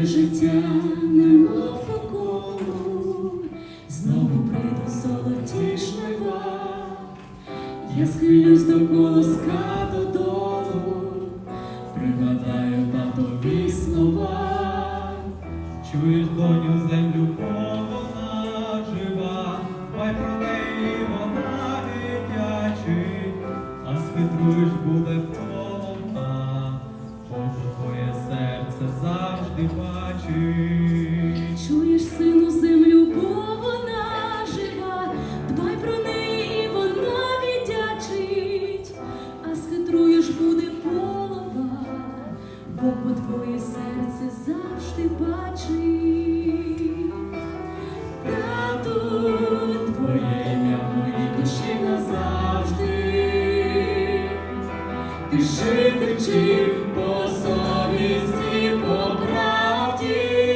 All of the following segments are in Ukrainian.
Це життя немов по колу, знову прийду золоті жнива. Я схилюсь до колоска додолу, пригадаю татові слова. Чуєш, доню, землю вона жива, Дай про неї вона дитячить, а схитруєш буде Чуєш, сину, землю, бо вона жива, дбай про неї, вона віддячить, а схитруєш буде полова, бо бо твоє серце завжди бачить. Ти жити чим по совісті, по правді.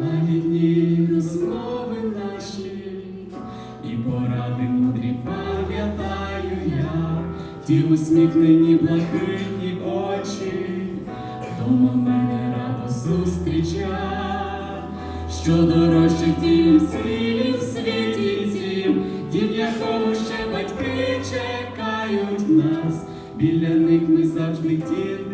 Лагідні розмови наші, і поради мудрі пам'ятаю я, ті усміхнені блакитні очі, дома мене радо зустріча, що дорожчих дім цілі в світі дім, в якому ще батьки чекають нас, біля них ми завжди діти.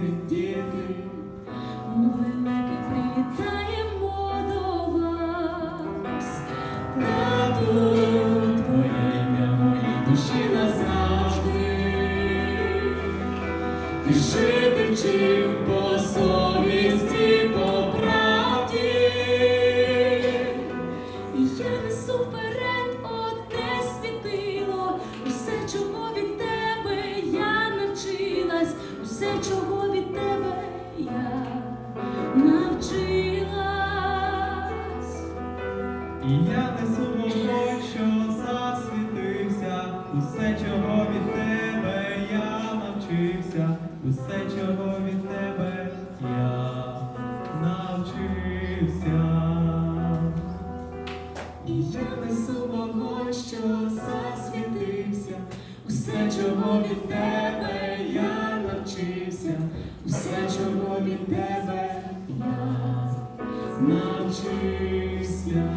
Жити по совісті, по правді. Я несу вперед одне світило, усе, чого від тебе я навчилась, усе, чого від тебе я навчилась. І я несу І я несу вогонь, що засвітився, усе, чого від тебе я навчився, усе, чого від тебе я навчився.